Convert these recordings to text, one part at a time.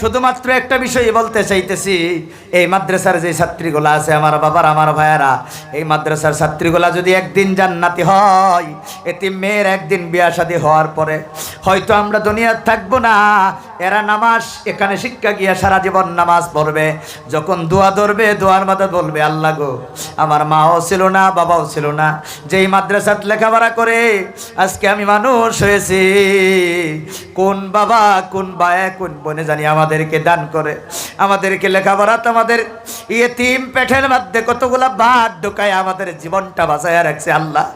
শুধুমাত্র একটা বিষয় বলতে চাইতেছি, এই মাদ্রাসার যে ছাত্রীগুলো আছে, আমার বাবার, আমার ভাইয়ারা, এই মাদ্রাসার ছাত্রীগুলা যদি একদিন জান্নাতি হয় এটি মেয়ের একদিন বিয়া শাদী হওয়ার পরে, হয়তো আমরা দুনিয়ার থাকব না। এরা নামাজ, এখানে শিক্ষা গিয়া সারা জীবন নামাজ পড়বে। যখন দোয়া ধরবে, দোয়ার মাথা বলবে, আল্লাহ গো, আমার মাও ছিল না, বাবাও ছিল না। যেই মাদ্রাসাত লেখাপড়া করে, আজকে আমি মানুষ হয়েছি। কোন বাবা, কোন বায়া, কোন বনে জানি আমাদেরকে দান করে। আমাদেরকে লেখাপড়াতে আমাদের ইয়েতিম পেটের মধ্যে কতগুলা ভাত ঢোকায় আমাদের জীবনটা বাঁচাইয়া রাখছে আল্লাহ।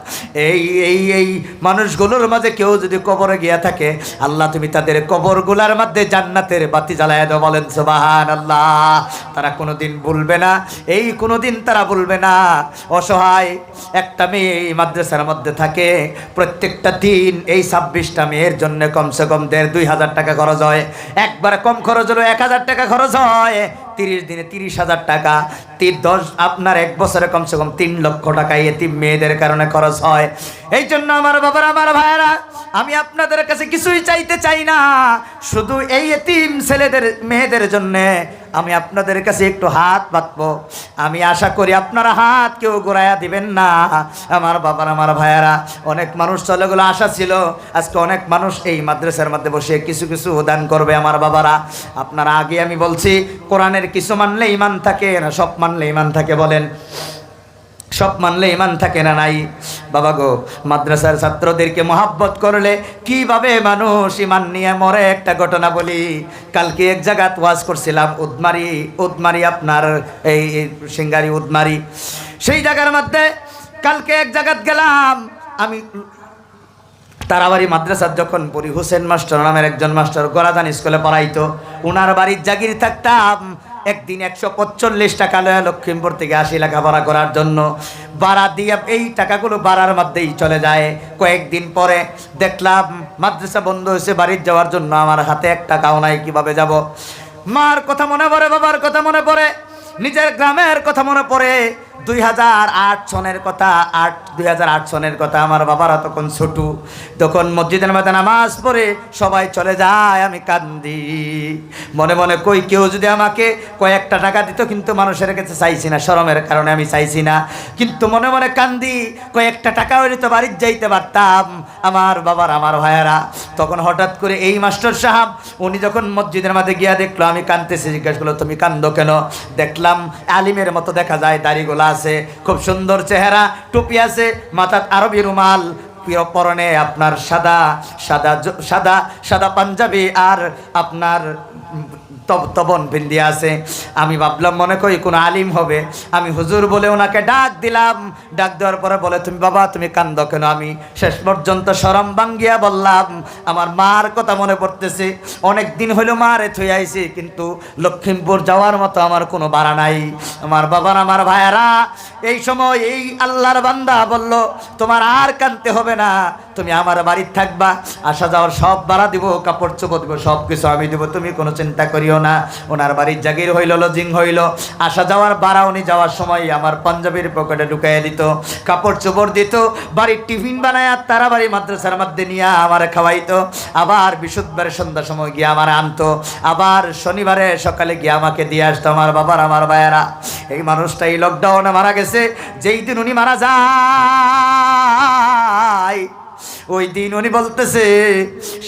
এই এই এই মানুষগুলোর মাঝে কেউ যদি কবরে গিয়া থাকে, আল্লাহ তুমি তাদের কবরগুলার মধ্যে জান্নাতের বাতি জ্বালায় দাও, বলেন সোবাহান আল্লাহ তারা কোনোদিন ভুলবে না, এই কোনোদিন তারা ভুলবে না। অসহায় একটা মেয়ে এই মাদ্রাসার মধ্যে থাকে, প্রত্যেকটা দিন এই ছাব্বিশটা মেয়ের জন্য কমসে কম দেড় দুই হাজার টাকা খরচ হয়। একবার কম খরচ হলো এক হাজার টাকা খরচ হয়। তিরিশ দিনে তিরিশ হাজার টাকা। তিন দশ, আপনার এক বছরে কমসে কম তিন লক্ষ টাকা এতিম মেয়েদের কারণে খরচ হয়। এই জন্য আমার বাবার, আমার ভাইয়েরা, আমি আপনাদের কাছে কিছুই চাইতে চাই না। শুধু এই এতিম ছেলেদের, মেয়েদের জন্যে আমি আপনাদের কাছে একটু হাত পাতবো আমি আশা করি আপনারা হাত কেউ গোড়াইয়া দিবেন না। আমার বাবার, আমার ভাইয়েরা, অনেক মানুষ চলে গেলো আশা ছিল। আজকে অনেক মানুষ এই মাদ্রাসার মধ্যে বসে কিছু কিছু দান করবে আমার বাবারা। আপনারা আগে আমি বলছি, কোরআনের কিছু মানলে ইমান থাকে না, সব মানলে ইমান থাকে বলেন। সব মানলে ইমান থাকে না নাই? বাবা গো, মাদ্রাসার ছাত্রদেরকে মহাব্বত করলে কীভাবে মানুষ ইমান নিয়ে মরে? একটা ঘটনা বলি, কালকে এক জায়গাত ওয়াজ করছিলাম, উদমারি উদমারি আপনার, এই সিঙ্গারি উদমারি। সেই জায়গার মধ্যে কালকে এক জায়গাত গেলাম, আমি তারাবাড়ি মাদ্রাসার যখন পড়ি হোসেন মাস্টার নামের একজন মাস্টার গোরাদান স্কুলে পড়াইতো ওনার বাড়ির জাগির থাকতাম একদিন একশো পঁচল্লিশ টাকা লয়া লক্ষ্মীমপুর থেকে আশি লেখাপড়া করার জন্য ভাড়া দিয়ে এই টাকাগুলো বাড়ার মধ্যেই চলে যায়। কয়েকদিন পরে দেখলাম মাদ্রাসা বন্ধ হয়েছে, বাড়ির যাওয়ার জন্য আমার হাতে এক টাকাও নাই, কীভাবে যাব? মার কথা মনে পড়ে, বাবার কথা মনে পড়ে, নিজের গ্রামের কথা মনে পড়ে। দুই হাজার আট সনের কথা, আট, দুই হাজার আট সনের কথা আমার বাবারা তখন ছোটু। তখন মসজিদের মধ্যে নামাজ পড়ে সবাই চলে যায়, আমি কান্দি। মনে মনে কই, কেউ যদি আমাকে কয়েকটা টাকা দিত কিন্তু মানুষের কাছে চাইছি না, শরমের কারণে আমি চাইছি না। কিন্তু মনে মনে কান্দি, কয়েকটা টাকা হইলে তো বাড়ির যাইতে পারতাম। আমার বাবার, আমার ভাইয়েরা। তখন হঠাৎ করে এই মাস্টার সাহেব, উনি যখন মসজিদের মধ্যে গিয়া দেখল, আমি কান্দতেছি জিজ্ঞাসা করল, তুমি কান্দো কেন? দেখলাম, আলিমের মতো দেখা যায় দাড়িগুলা আছে, খুব সুন্দর চেহারা, টুপি আছে, মাথার আরবি রুমাল পরনে আপনার সাদা সাদা সাদা সাদা পাঞ্জাবি আর আপনার তবন বিন্দি আছে। আমি ভাবলাম, মনে করি কোনো আলিম হবে। আমি হুজুর বলে ওনাকে ডাক দিলাম। ডাক দেওয়ার পরে বলে, তুমি বাবা, তুমি কান্দ কেন? আমি শেষ পর্যন্ত সরম বাঙ্গিয়া বললাম, আমার মার কথা মনে পড়তেছে। অনেক দিন হইল মারে থই আইছি, কিন্তু লক্ষ্মীমপুর যাওয়ার মতো আমার কোনো ভাড়া নাই। আমার বাবার, আমার ভাইয়ারা, এই সময় এই আল্লাহর বান্দা বলল, তোমার আর কানতে হবে না। তুমি আমার বাড়ির থাকবা, আসা যাওয়ার সব ভাড়া দিব, কাপড় চোপড় দিব সব কিছু আমি দিব, তুমি কোনো চিন্তা করিও না। ওনার বাড়ির জাগির হইল, লজিং হইল। আসা যাওয়ার ভাড়া উনি যাওয়ার সময় আমার পাঞ্জাবির পকেটে ঢুকাইয়া দিত, কাপড় চোপড় দিত, বাড়ির টিফিন বানায় তারা বাড়ি মাদ্রাসার মধ্যে নিয়ে আমার খাওয়াইতো। আবার বিশুদ্ধবারে সন্ধ্যার সময় গিয়ে আমার আনতো, আবার শনিবারে সকালে গিয়ে আমাকে দিয়ে আসতো আমার বাবার, আমার ভাইয়েরা। এই মানুষটা এই লকডাউনে মারা গেছে, যেই দিন উনি মারা যায় ওই দিন উনি বলতেছে,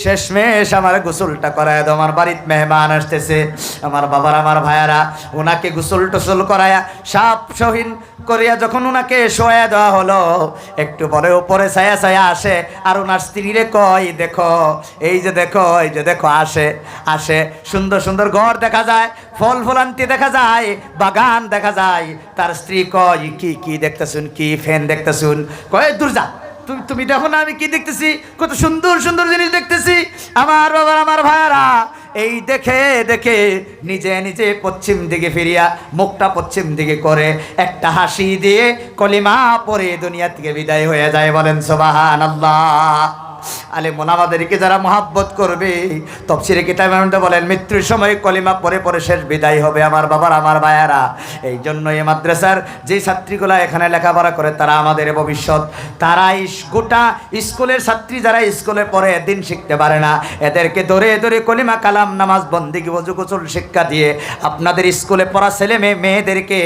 শেষমেশ আমার গোসলটা করায় দাও, আমার বাড়িতে মেহমান আসতেছে। আমার বাবার, আমার ভাইয়ারা ওনাকে গোসল টোসল করায়া সাপ সহিন করিয়া যখন ওনাকে শোয়া দেওয়া হলো, একটু পরে উপরে ছায়া ছায়া আসে আর ওনার স্ত্রীরে কয়, দেখো, এই যে দেখো, এই যে দেখো, আসে আসে, সুন্দর সুন্দর ঘর দেখা যায়, ফল ফলান্তি দেখা যায়, বাগান দেখা যায়। তার স্ত্রী কয়, কি কি দেখতেছুন, কি ফ্যান দেখতেছুন? কয় দূর যা। তুমি তুমি দেখো না, আমি কি দেখতেছি? কত সুন্দর সুন্দর জিনিস দেখতেছি। আমার বাবার, আমার ভাইয়ারা, এই দেখে দেখে নিজে নিজে পশ্চিম দিকে ফিরিয়া মুখটা পশ্চিম দিকে করে একটা হাসি দিয়ে কলিমা পরে দুনিয়া থেকে বিদায় হয়ে যায় বলেন সোবাহান আল্লাহ আলে মোনামাদেরকে যারা মহাব্বত করবে, তফসিরে মধ্যে বলেন, মৃত্যুর সময় কলিমা পরে পরে শেষ বিদায় হবে আমার বাবার, আমার ভাইয়ারা এই জন্য এই মাদ্রাসার যে ছাত্রীগুলা এখানে লেখাপড়া করে, তারা আমাদের ভবিষ্যৎ। তারা গোটা স্কুলের ছাত্রী যারা স্কুলে পড়ে দিন শিখতে পারে না। এদেরকে ধরে ধরে কলিমা কালাম, নামাজ বন্দিগি বজু গোসল, শিক্ষা দিয়ে আপনাদের স্কুলে পড়া ছেলে মেয়ে, মেয়েদেরকে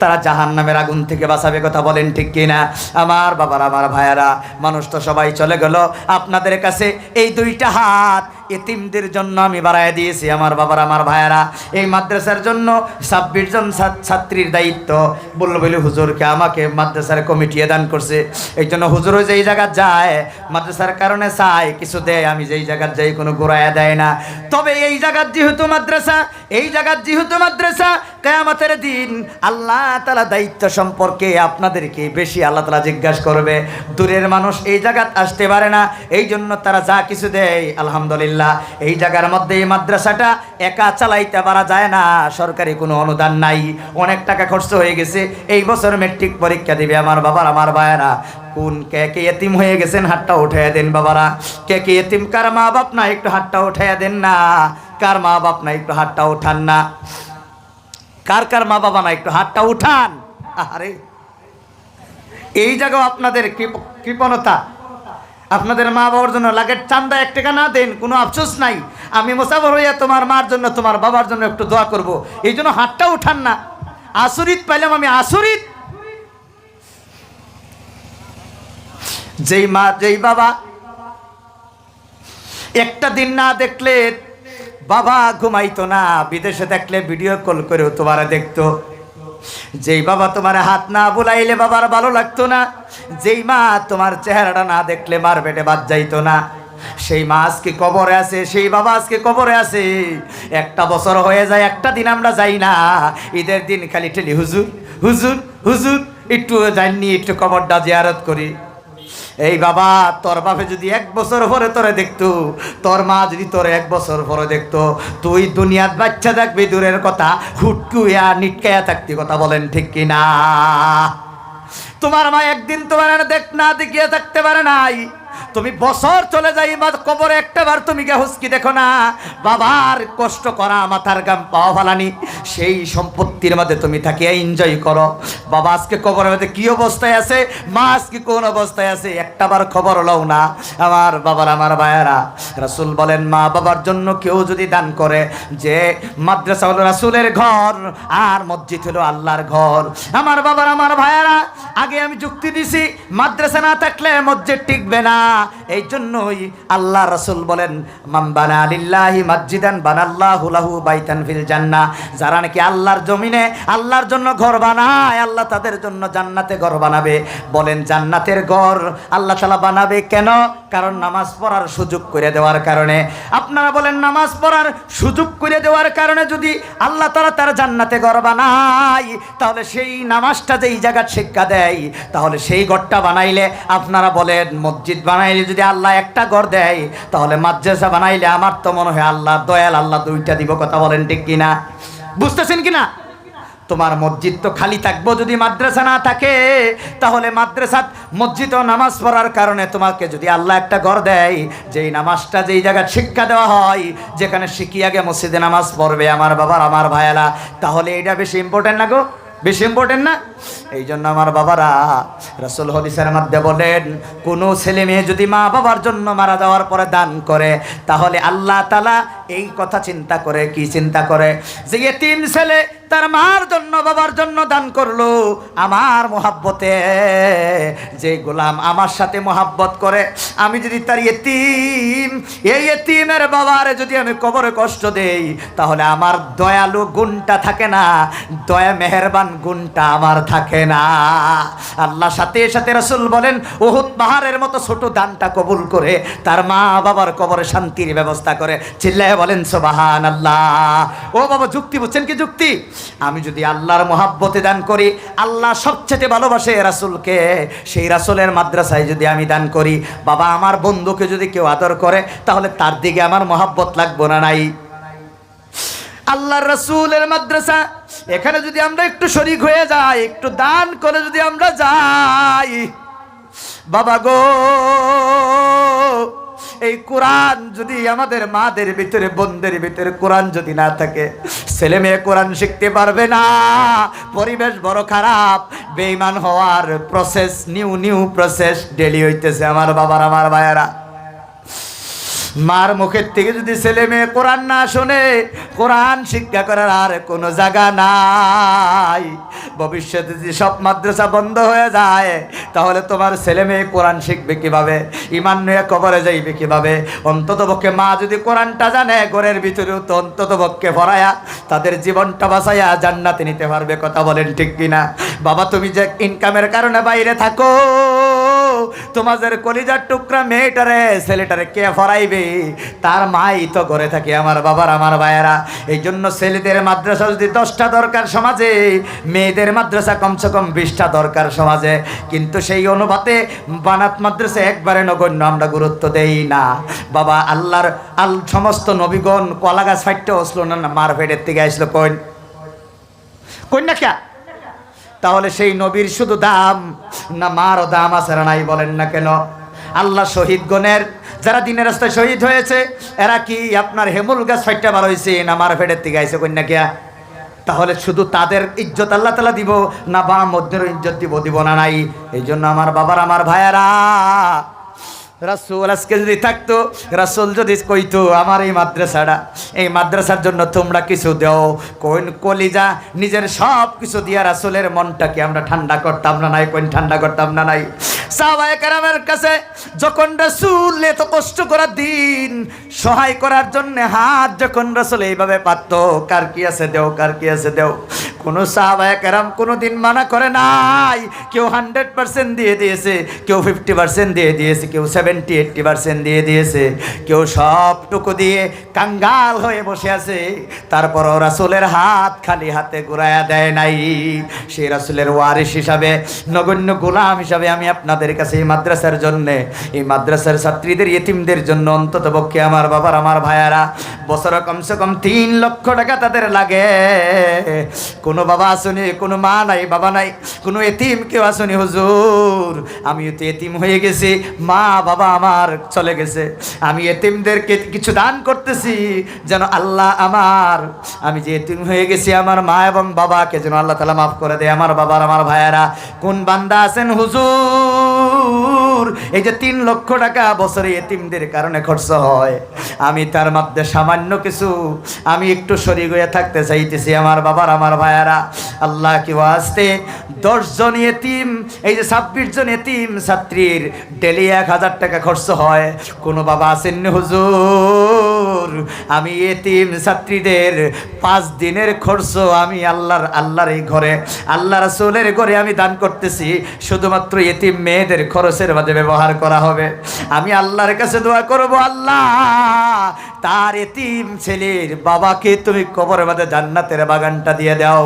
তারা জাহান নামের আগুন থেকে বাঁচাবে কথা বলেন ঠিক কিনা? আমার বাবার, আমার ভাইয়ারা, মানুষ তো সবাই চলে গেল। আপনাদের কাছে এই দুইটা হাত এতিমদের জন্য আমি বাড়ায় দিয়েছি, আমার বাবার, আমার ভাইয়ারা। এই মাদ্রাসার জন্য ছাব্বিশ জন ছাত্রীর দায়িত্ব। বলল বলে হুজুরকে আমাকে মাদ্রাসার কমিটি দান করছে? এই জন্য হুজুরও যেই জায়গা যায়, মাদ্রাসার কারণে চায়, কিছু দেয়, আমি যেই জায়গার যাই কোনো গোড়ায় দেয় না। তবে এই জায়গার যেহেতু মাদ্রাসা, এই জায়গার যেহেতু মাদ্রাসা, কেয়ামতের দিন আল্লাহ তালা দায়িত্ব সম্পর্কে আপনাদেরকে বেশি আল্লাহ তালা জিজ্ঞাসা করবে। দূরের মানুষ এই জায়গাত আসতে পারে না এই জন্য তারা যা কিছু দেয়, আলহামদুলিল্লাহ। এই জায়গার মধ্যে এই মাদ্রাসাটা একা চালাইতে পারা যায় না, সরকারি কোনো অনুদান নাই, অনেক টাকা খরচ হয়ে গেছে, এই বছর মেট্রিক পরীক্ষা দিবে আমার বাবার, আমার ভাইয়েরা। কোন কে কে এতিম হয়ে গেছেন, হাতটা উঠাইয়া দেন বাবারা। কে কে এতিম, কার মা বাপ না একটু হাতটা উঠাইয়া দেন না। কার মা বাপ না একটু হাতটা উঠান না। কার কার মা বাবা না একটু হাতটা উঠান। আরে এই জায়গাও আপনাদের কৃপ- কৃপণতা। আপনাদের মা বাবার জন্য লাগের চান্দা এক টাকা না দেন, কোনো আফসোস নাই। আমি মোসাফর হইয়া তোমার মার জন্য, তোমার বাবার জন্য একটু দোয়া করব। এই জন্য হাতটা উঠান না। আসরিত পাইলাম আমি, আসরিত। যেই মা, যেই বাবা, একটা দিন না দেখলে বাবা ঘুমাইতো না, বিদেশে দেখলে ভিডিও কল করেও তোমার দেখতো। যেই বাবা তোমার হাত না বুলাইলে বাবার ভালো লাগতো না। যেই মা তোমার চেহারাটা না দেখলে মার পেটে বাদ যাইতো না। সেই মা আজকে কবরে আছে, সেই বাবা আজকে কবরে আছে। একটা বছর হয়ে যায়, একটা দিন আমরা যাই না। ঈদের দিন খালি ঠেলি, হুজুর হুজুর হুজুর, একটু জাননি একটু কবরটা জিয়ারত করি। এই বাবা, তোর বাপে যদি এক বছর পরে তোরে দেখতো, তোর মা যদি তোর এক বছর পরে দেখতো, তুই দুনিয়ার বাচ্চা দেখবি দূরের কথা হুটকুয়া নিটকায়া থাকতি কথা বলেন ঠিক কিনা তোমার মা একদিন তোমার দেখ না, দেখিয়ে থাকতে পারে নাই। তুমি বছর চলে যাই কবরে একটাবার তুমি গে হুসকি দেখো না। বাবার কষ্ট করা মাথার গাম পাওয়া ফালানি সেই সম্পত্তির মধ্যে তুমি থাকিয়া এনজয় করো। বাবা আজকে কবরের মধ্যে কি অবস্থায় আছে? মা আজকে কোন অবস্থায় আছে? একটাবার খবর লও না। আমার বাবার, আমার ভাইয়েরা, রাসুল বলেন, মা বাবার জন্য কেউ যদি দান করে যে মাদ্রাসা হলো রাসুলের ঘর আর মসজিদ হলো আল্লাহর ঘর। আমার বাবার, আমার ভাইয়েরা, আগে আমি যুক্তি দিছি, মাদ্রাসা না থাকলে মসজিদ টিকবে না। এই জন্যই আল্লাহ রসুল বলেন মাম্বানা আলিল্লাহি মসজিদান বানাল্লাহু লাহু বাইতান ফিল জান্নাহ। যারা নাকি আল্লাহর জমিনে আল্লাহর জন্য ঘর বানায়, আল্লাহ তাদের জন্য জান্নাতে ঘর বানাবে। বলেন, জান্নাতের ঘর আল্লাহ তাআলা বানাবে কেন? কারণ নামাজ পড়ার সুযোগ করে দেওয়ার কারণে। আপনারা বলেন, নামাজ পড়ার সুযোগ করে দেওয়ার কারণে যদি আল্লাহ তারা তার জান্নাতে ঘর বানায়, তাহলে সেই নামাজটা যেই জায়গার শিক্ষা দেয়, তাহলে সেই ঘরটা বানাইলে আপনারা বলেন, মসজিদ বানাইলে যদি আল্লাহ একটা ঘর দেয়, তাহলে মাদ্রাসা বানাইলে আমার তো মনে হয় আল্লাহ দয়াল, আল্লাহ দুইটা দিব, কথা বলেন ঠিক কিনা? বুঝতেছেন কিনা? তোমার মসজিদ তো খালি থাকব যদি মাদ্রাসা না থাকে, তাহলে মাদ্রাসাত মসজিদও নামাজ পড়ার কারণে তোমাকে যদি আল্লাহ একটা ঘর দেয়, যেই নামাজটা যেই জায়গায় শিক্ষা দেওয়া হয়, যেখানে শিখি আগে মসজিদে নামাজ পড়বে, আমার বাবার, আমার ভাইয়ালা তাহলে এটা বেশি ইম্পর্টেন্ট না গো? বেশি ইম্পর্টেন্ট না? এই জন্য আমার বাবারা, রাসুল হদিসের মধ্যে বলেন, কোনো ছেলে মেয়ে যদি মা বাবার জন্য মারা যাওয়ার পরে দান করে, তাহলে আল্লাহ তালা এই কথা চিন্তা করে, কি চিন্তা করে? যে তিন ছেলে তার মার জন্য, বাবার জন্য দান করল। আমার মোহাব্বতে যে গোলাম আমার সাথে মোহাব্বত করে। আমি যদি তার এতিম এই এতিমের বাবারে যদি আমি কবরে কষ্ট দেই, তাহলে আমার দয়ালু গুণটা থাকে না, দয়া মেহেরবান গুণটা আমার থাকে না। আল্লাহ সাথে সাথে রসুল বলেন ওহুদ পাহাড়ের মতো ছোট দানটা কবুল করে তার মা বাবার কবরে শান্তির ব্যবস্থা করে। চিল্লায় বলেন সোবাহান আল্লাহ ও বাবা, যুক্তি বুঝছেন কি যুক্তি? আমি যদি আল্লাহর মহাব্বতে দান করি, আল্লাহ সবচেয়ে ভালোবাসে রাসুলকে। সেই রাসুলের মাদ্রাসায় যদি আমি দান করি, বাবা, আমার বন্ধুকে যদি কেউ আদর করে, তাহলে তার দিকে আমার মহাব্বত লাগবো না নাই? আল্লাহর রসুলের মাদ্রাসা, এখানে যদি আমরা একটু শরিক হয়ে যাই, একটু দান করে যদি আমরা যাই, বাবা গো এই কোরআন যদি আমাদের মাদের ভিতরে, বোনদের ভিতরে কোরআন যদি না থাকে, ছেলে মেয়ে কোরআন শিখতে পারবে না। পরিবেশ বড় খারাপ বেইমান হওয়ার process new new process daily হইতেছে। আমার বাবার, আমার ভাইয়েরা। মার মুখের থেকে যদি ছেলে মেয়ে কোরআন না শোনে, কোরআন শিক্ষা করার আর কোনো জায়গা নাই। ভবিষ্যতে যদি সব মাদ্রাসা বন্ধ হয়ে যায়, তাহলে তোমার ছেলে মেয়ে কোরআন শিখবে কীভাবে? ইমান নিয়ে কবরে যাইবে কীভাবে? অন্তত পক্ষে মা যদি কোরআনটা জানে, ঘরের ভিতরেও তো অন্তত পক্ষে ভরায়া, তাদের জীবনটা বাঁচাইয়া জান্নাতে নিতে পারবে, কথা বলেন ঠিক কিনা? বাবা, তুমি যে ইনকামের কারণে বাইরে থাকো। তোমাদের কলিজার টুকরা মেয়েটারে, ছেলেটারে কে ফরাইবে? তার মাই তো ঘরে থাকে আমার বাবার, আমার ভাইয়েরা। এই জন্য ছেলেদের মাদ্রাসা যদি দশটা দরকার সমাজে, মেয়েদের মাদ্রাসা কমসে কম বিশটা দরকার সমাজে। কিন্তু সেই অনুপাতে বানাত মাদ্রাসা একবারে নগণ্য, আমরা গুরুত্ব দেই না। বাবা, আল্লাহর আল সমস্ত নবীগণ কলা গাছ ফাইটতে আসলো না না মার ফেটের থেকে আসলো, কইন। কন্যা কে? তাহলে সেই নবীর শুধু দাম? না, মারও দাম আছে নাই বলেন না কেন? আল্লাহ শহীদ গণের, যারা দিনের রাস্তায় শহীদ হয়েছে, এরা কি আপনার হেমুল গাছ ছয়টা বার হয়েছে না মার ফেটের থেকে আইসে কন্যা কিয়া? তাহলে শুধু তাদের ইজ্জত আল্লাহ তালা দিব, না বা মধ্যের ইজ্জত দিব দিব না নাই? এই জন্য আমার বাবার, আমার ভাইয়ারা রাসুল, আজকে যদি থাকতো, রাসুল যদি কইতো, আমার এই মাদ্রাসাটা, এই মাদ্রাসার জন্য তোমরা কিছু দেও, কোন কলিজা, নিজের সব কিছু দিয়া রাসুলের মনটাকে আমরা ঠান্ডা করতাম না নাই, কোন ঠান্ডা করতাম না নাই। সাহাবায়ে কেরামের কাছে যখন রাসুল এত কষ্ট করার দিন, সহায় করার জন্য হাত যখন রাসুল এইভাবে পারত কার কি আছে দেও, কার কি আছে দেও? কোনো সাহাবায়ে কেরাম কোনো দিন মানা করে নাই। কেউ হান্ড্রেড পার্সেন্ট দিয়ে দিয়েছে, কেউ ফিফটি পার্সেন্ট দিয়ে দিয়েছে, কেউ সেভেন্টি, এইট্টি পার্সেন্ট দিয়ে দিয়েছে। কেউ সবটুকু দিয়ে কাঙ্গাল হয়ে বসে আছে। তারপরও রাসুলের হাত খালি হাতে ঘুরাইয়া দেয় নাই। সেই রাসুলের ওয়ারিস হিসাবে, নগণ্য গোলাম হিসাবে আমি আপনাদের কাছে এই মাদ্রাসার জন্য, এই মাদ্রাসার ছাত্রীদের ইতিমদের জন্য অন্তত পক্ষে আমার বাবার, আমার ভাইয়ারা বছরে কমসে কম তিন লক্ষ টাকা তাদের লাগে। কোনো বাবা আসনি, কোনো মা নাই, বাবা নাই, কোনো এতিম কেউ আসুনি, হুজুর। আমিও তো এতিম হয়ে গেছি, মা, বাবা আমার চলে গেছে। আমি এতিমদেরকে কিছু দান করতেছি, যেন আল্লাহ আমার, আমি যে এতিম হয়ে গেছি আমার মা এবং বাবাকে যেন আল্লাহ তালা মাফ করে দেয়। আমার বাবার, আমার ভাইয়েরা, কোন বান্দা আছেন, হুজুর? এই যে তিন লক্ষ টাকা বছরে এতিমদের কারণে খরচ হয়। আমি তার মধ্যে সামান্য কিছু, আমি একটু শরীর হয়ে থাকতে চাইতেছি আমার বাবার, আমার ভাইয়ারা। আল্লাহ কি আসতে দশজন এতিম, এই যে ছাব্বিশ জন এতিম ছাত্রীর ডেলি এক হাজার টাকা খরচ হয়। কোনো বাবা আসেননি হুজুর? আমি এতিম ছাত্রীদের পাঁচ দিনের খরচ আমি আল্লাহর আল্লাহর এই ঘরে, আল্লাহ রাসুলের ঘরে আমি দান করতেছি। শুধুমাত্র এতিম মেয়েদের খরচের মাঝে ব্যবহার করা হবে। আমি আল্লাহর কাছে দোয়া করব, আল্লাহ, তার এতিম ছেলের বাবাকে তুমি কবর মাঝে জান্নাতের বাগানটা দিয়ে দাও।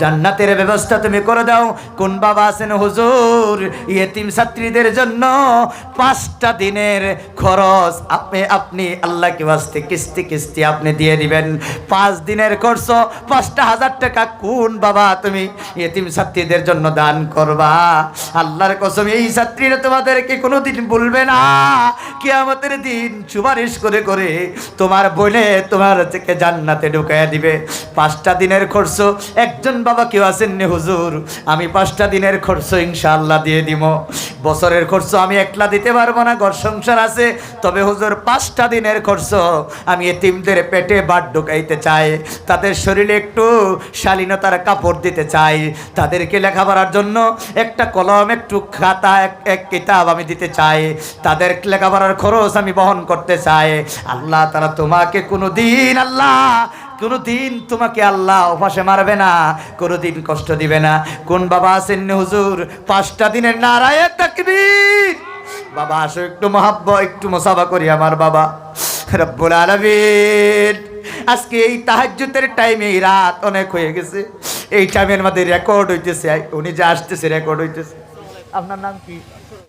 জান্নাতের ব্যবস্থা তুমি করে দাও। কোন বাবা আছেন হুজুর? এতিম ছাত্রীদের জন্য পাঁচটা দিনের খরচ। আপনি আপনি আল্লাহ কি বাস্তে কিস্তি কিস্তি আপনি দিয়ে দিবেন। পাঁচ দিনের খরচ, পাঁচটা হাজার টাকা কোন বাবা তুমি এতিম ছাত্রীদের জন্য দান করবা? আল্লাহর কসম, এই ছাত্রীরা তোমাদেরকে কোনোদিন বলবে না। কিয়ামতের দিন সুপারিশ করে করে তোমার বলে তোমার থেকে জান্নাতে ঢুকাইয়া দিবে। পাঁচটা দিনের খরচ, একজন বাবা কেউ আসেননি হুজুর? আমি পাঁচটা দিনের খরচ ইনশাআল্লাহ দিয়ে দিব। বছরের খরচ আমি একলা দিতে পারব না, ঘর সংসার আছে। তবে হুজুর, পাঁচটা দিনের খরচ আমি এতিমদের পেটে বাট ঢুকাইতে চাই। তাদের শরীরে একটু শালীনতার কাপড় দিতে চাই। তাদেরকে লেখাপড়ার জন্য একটা কলম, একটু খাতা, এক কিতাব আমি দিতে চাই। তাদের লেখাপড়ার খরচ আমি বহন করতে চাই। আল্লাহ তারা তোমাকে কোনো দিন আল্লাহ কোনো দিন তোমাকে আল্লাহ অভাসে মারবে না কোনো দিন কষ্ট দিবে না। কোন বাবা আছেন হুজুর? পাঁচটা দিনের নারায় তাকবীর। বাবা, আসো একটু মহাব্ব একটু মোসাফা করি আমার বাবা। রব্বুল আলামিন। আজকে এই তাহাজ্জুদের টাইমে এই রাত অনেক হয়ে গেছে। এই টাইমের মধ্যে রেকর্ড হইতেছে। উনি যে আসতেছে রেকর্ড হইতেছে। আপনার নাম কি?